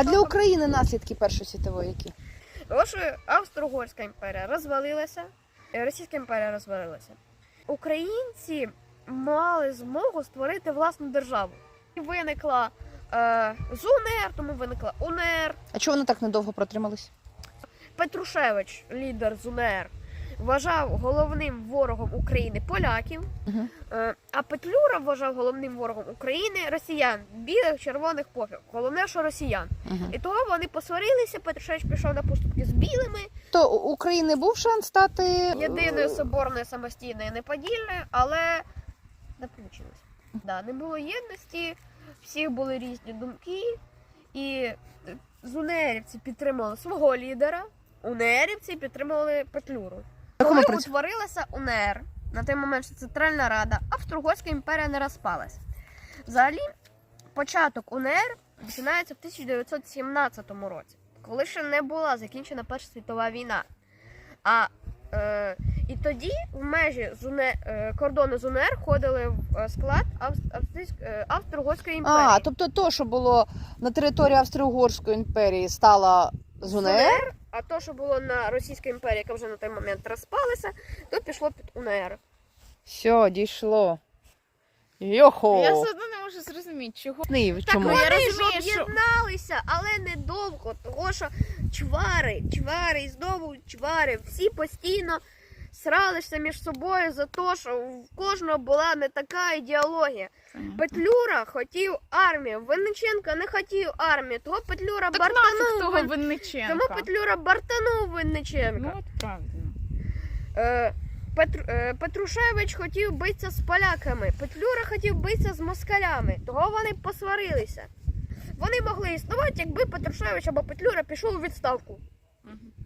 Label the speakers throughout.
Speaker 1: А для України наслідки Першої світової які?
Speaker 2: Тому що Австро-Угорська імперія розвалилася, е, Російська імперія розвалилася. Українці мали змогу створити власну державу. І виникла е, з УНР, тому виникла УНР.
Speaker 1: А чого вони так недовго протримались?
Speaker 2: Петрушевич, лідер з УНР, вважав головним ворогом України поляків.
Speaker 1: Угу.
Speaker 2: Е, А Петлюра вважав головним ворогом України росіян, білих, червоних пофіг. Головне, що росіян.
Speaker 1: Угу.
Speaker 2: І того вони посварилися. Петрушевич пішов на поступки з білими.
Speaker 1: То у України був шанс стати
Speaker 2: єдиною соборною самостійною неподільною, але не вийшло. Да, не було єдності, всіх були різні думки, і е, зунерівці підтримали свого лідера, унерівці підтримували Петлюру. Коли утворилася УНР, на той момент що Центральна Рада, Австро-Угорська імперія не розпалась. Взагалі, початок УНР починається в 1917 році, коли ще не була закінчена Перша світова війна. А е, і тоді в межі з УНР, е, кордону з УНР входили в е, склад е, Австро-Угорської імперії.
Speaker 1: А, тобто то, що було на території Австро-Угорської імперії, стало з УНР?
Speaker 2: А то, що було на Російській імперії, яка вже на той момент розпалася, то пішло під УНР.
Speaker 1: Все, дійшло. Йохо!
Speaker 3: Я все одно не можу зрозуміти, чого.
Speaker 1: Ні,
Speaker 2: Так
Speaker 1: чому?
Speaker 3: ну,
Speaker 2: вони
Speaker 3: я
Speaker 2: ж
Speaker 3: що-
Speaker 2: об'єдналися, але недовго, того що чвари, чвари і знову чвари, всі постійно сралися між собою за те, що в кожного була не така ідеологія. Петлюра хотів армію, Винниченко не хотів армію, того Петлюра
Speaker 3: Так нафіг
Speaker 2: бартанув.
Speaker 3: того
Speaker 2: Вин-
Speaker 3: Винниченка.
Speaker 2: Тому Петлюра бартанув Винниченка.
Speaker 3: Ну, от правда.
Speaker 2: Е, Петр, е, Петрушевич хотів битися з поляками, Петлюра хотів битися з москалями, того вони посварилися. Вони могли існувати, якби Петрушевич або Петлюра пішов у відставку.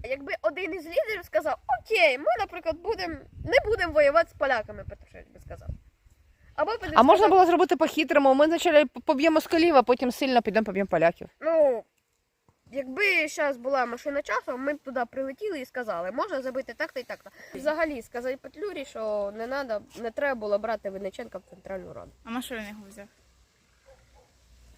Speaker 2: Якби один із лідерів сказав, окей, ми, наприклад, будем, не будемо воювати з поляками, Петрушевич би сказав. Або він
Speaker 1: А можна
Speaker 2: сказав,
Speaker 1: було зробити по-хитрому. Ми спочатку поб'ємо москалів, а потім сильно підемо поб'ємо поляків.
Speaker 2: Ну, якби зараз була машина часу, ми б туди прилетіли і сказали, можна забити так-то і так-то. Взагалі сказати Петлюрі, що не надо, не треба було брати Винниченка в Центральну Раду.
Speaker 3: А на що він його взяв?